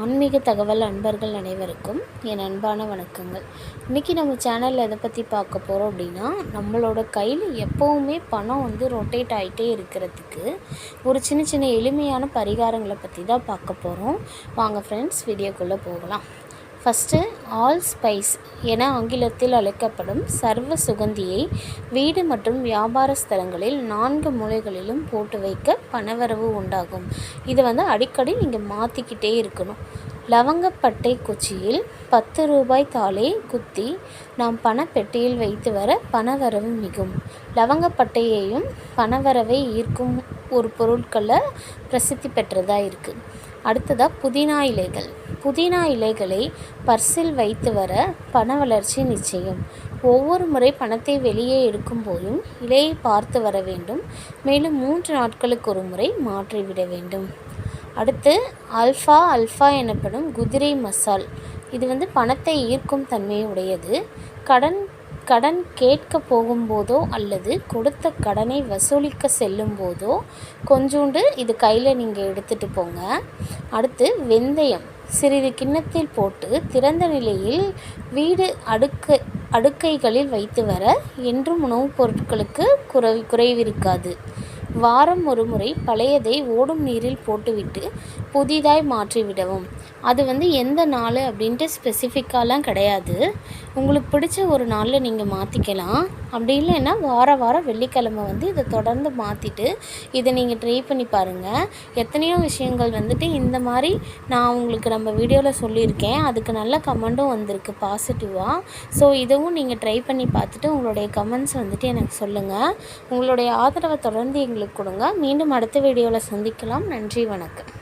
ஆன்மீக தகவல் அன்பர்கள் அனைவருக்கும் என் அன்பான வணக்கங்கள். இன்றைக்கி நம்ம சேனலில் எதை பற்றி பார்க்க போகிறோம் அப்படின்னா நம்மளோட கையில் எப்போவுமே பணம் வந்து ரொட்டேட் ஆகிட்டே இருக்கிறதுக்கு ஒரு சின்ன சின்ன எளிமையான பரிகாரங்களை பற்றி தான் பார்க்க போகிறோம் வாங்க ஃப்ரெண்ட்ஸ் வீடியோக்குள்ளே போகலாம். ஃபஸ்ட்டு ஆல் ஸ்பைஸ் என ஆங்கிலத்தில் அழைக்கப்படும் சர்வ சுகந்தியை வீடு மற்றும் வியாபார ஸ்தலங்களில் நான்கு மூலைகளிலும் போட்டு வைக்க பணவரவு உண்டாகும். இதை வந்து அடிக்கடி நீங்கள் மாற்றிக்கிட்டே இருக்கணும். லவங்கப்பட்டை குச்சியில் பத்து ரூபாய் தாளை குத்தி நாம் பணப்பெட்டியில் வைத்து வர பணவரவு மிகும். லவங்கப்பட்டையையும் பணவரவை ஈர்க்கும் ஒரு பொருட்களை பிரசித்தி பெற்றதாக இருக்குது அடுத்ததாக புதினா இலைகள். புதினா இலைகளை பர்சில் வைத்து வர பண வளர்ச்சி நிச்சயம். ஒவ்வொரு முறை பணத்தை வெளியே எடுக்கும் போதும் இலையை பார்த்து வர வேண்டும். மேலும் மூன்று நாட்களுக்கு ஒரு முறை மாற்றிவிட வேண்டும். அடுத்து அல்ஃபா அல்ஃபா எனப்படும் குதிரை மசால். இது வந்து பணத்தை ஈர்க்கும் தன்மையுடையது. கடன் கடன் கேட்க போகும்போதோ அல்லது கொடுத்த கடனை வசூலிக்க செல்லும் போதோ கொஞ்சோண்டு இது கையில் நீங்கள் எடுத்துகிட்டு போங்க. அடுத்து வெந்தயம். சிறிது கிண்ணத்தில் போட்டு திறந்த நிலையில் வீடு அடுக்கு அடுக்கைகளில் வைத்து வர என்றும் உணவுப் பொருட்களுக்கு குறை குறைவிருக்காது. வாரம் ஒரு முறை பழையதை ஓடும் நீரில் போட்டுவிட்டு புதிதாய் மாற்றிவிடவும். அது வந்து எந்த நாள் அப்படின்ட்டு ஸ்பெசிஃபிக்காலாம் கிடையாது. உங்களுக்கு பிடிச்ச ஒரு நாளில் நீங்கள் மாற்றிக்கலாம் அப்படி இல்லைன்னா வார வாரம் வெள்ளிக்கிழமை வந்து இதை தொடர்ந்து மாற்றிட்டு இதை நீங்கள் ட்ரை பண்ணி பாருங்கள் எத்தனையோ விஷயங்கள் வந்துட்டு இந்த மாதிரி நான் உங்களுக்கு நம்ம வீடியோவில் சொல்லியிருக்கேன். அதுக்கு நல்ல கமெண்ட்டும் வந்திருக்கு பாசிட்டிவாக ஸோ இதுவும் நீங்கள் ட்ரை பண்ணி பார்த்துட்டு உங்களுடைய கமெண்ட்ஸ் வந்துட்டு எனக்கு சொல்லுங்கள் உங்களுடைய ஆதரவை தொடர்ந்து எங்களுக்கு கொடுங்க. மீண்டும் அடுத்த வீடியோவில் சந்திக்கலாம். நன்றி வணக்கம்.